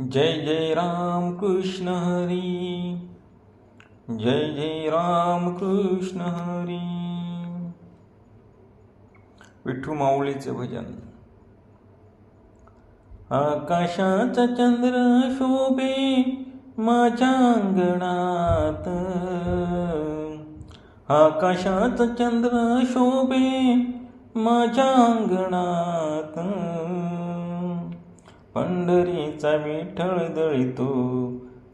जय जय राम कृष्ण हरी। जय जय राम कृष्ण हरी। विठू माऊलीचे भजन। आकाशाचा चंद्र शोभे माझ्या अंगणात। आकाशात चंद्र शोभे माझ्या अंगणात। पंढरीचा विठ्ठल दळितो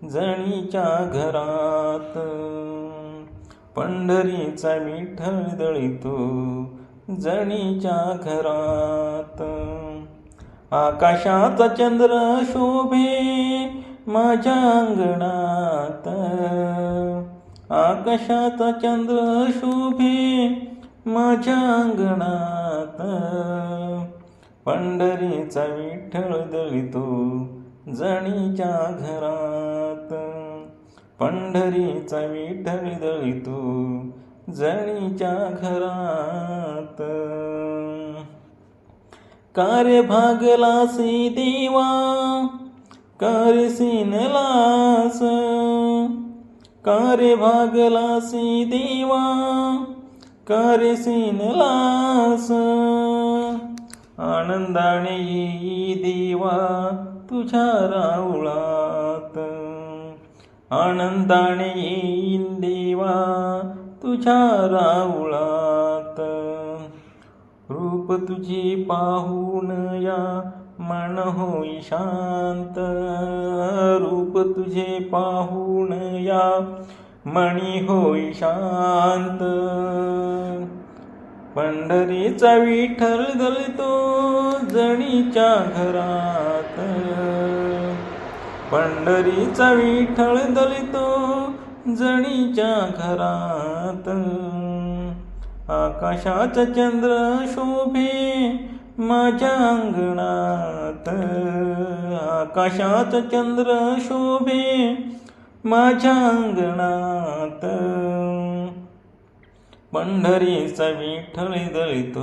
जणीच्या घरात. पंढरीचा विठ्ठल दळितो जणीच्या घरात. आकाशाचा चंद्र शोभे माझ्या अंगणात. आकाशाचा चंद्र शोभे माझ्या अंगणात. पंढरीचा विठ्ठल दळितो जणीच्या घरात. पंढरीचा विठ्ठल दळितो जणीच्या घरात. कार्य भागलासी देवा कार्य सिनलास कार्य भागलासी देवा कार्य लास. आनंदाने येई देवा तुझ्या राऊळात आनंदाने येईन देवा तुझ्या राऊळात रूप तुझे पाहून या मन होई शांत. रूप तुझे पाहून या मणी होई शांत. पंढरीचा विठ्ठल घालतो जणीच्या घरात. पंढरीचा विठ्ठल दलितो जणीच्या घरात. आकाशाचा चंद्र शोभे माझ्या अंगणात. आकाशाचा चंद्र शोभे माझ्या अंगणात. पंढरीचा विठ्ठल दळितो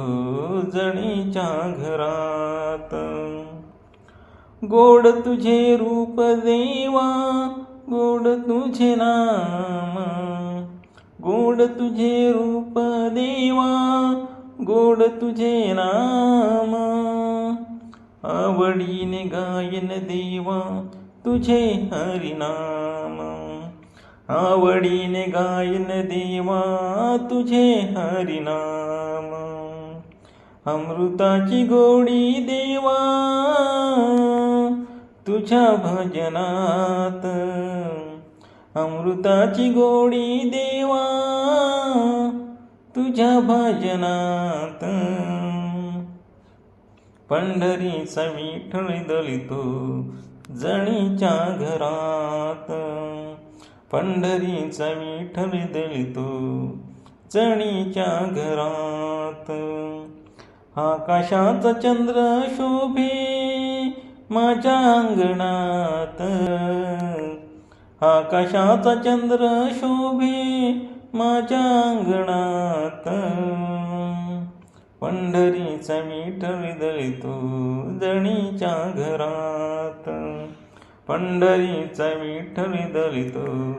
जणीच्या घरात. गोड तुझे रूप देवा गोड तुझे नाम. गोड तुझे रूप देवा गोड तुझे नाम. आवडीने गायन देवा तुझे हरिनाम. आवडीने गायन देवा तुझे हरिनाम. अमृताची गोडी देवा तुझ्या भजनात. अमृताची गोडी देवा तुझ्या भजनात. पंढरीचा विठ्ठल दलितो जणीच्या घरात. पंढरीचा विठ्ठल दलितो चणीच्या घरात. आकाशाचा चंद्र शोभे माझ्या अंगणात. आकाशाचा चंद्र शोभे माझ्या अंगणात. पंढरीचा विठ्ठल दळितो जणीच्या घरात. पंढरीचा विठ्ठल दलितो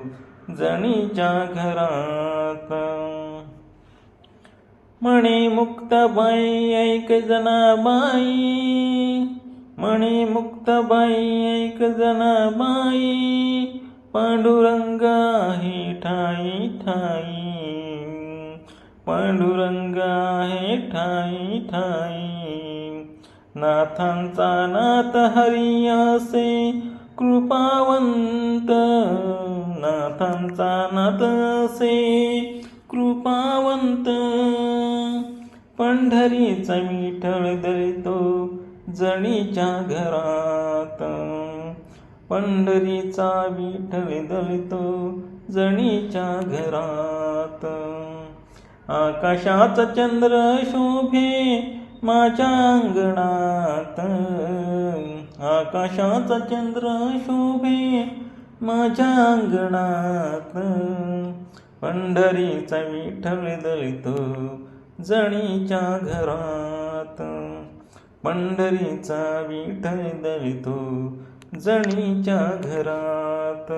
जणीच्या घरात. म्हणे मुक्ताबाई ऐक जनाबाई. म्हणे मुक्ताबाई ऐक जनाबाई. पांडुरंग आहे ठाई ठाई. पांडुरंग आहे ठाई ठाई. नाथांचा नाथ हरी असे कृपावंत नाथांचा नाथ असे. कृपावंत पंढरीचा विठ्ठल दळतो जणीच्या घरात. पंढरीचा विठ्ठल दळतो जणीच्या घरात. आकाशाचा चंद्र शोभे माझ्या अंगणात. आकाशाचा चंद्र शोभे माझ्या अंगणात. पंढरीचा विठ्ठल दळितो जणीच्या घरात. पंढरीचा विठ्ठल दळितो जणीच्या घरात.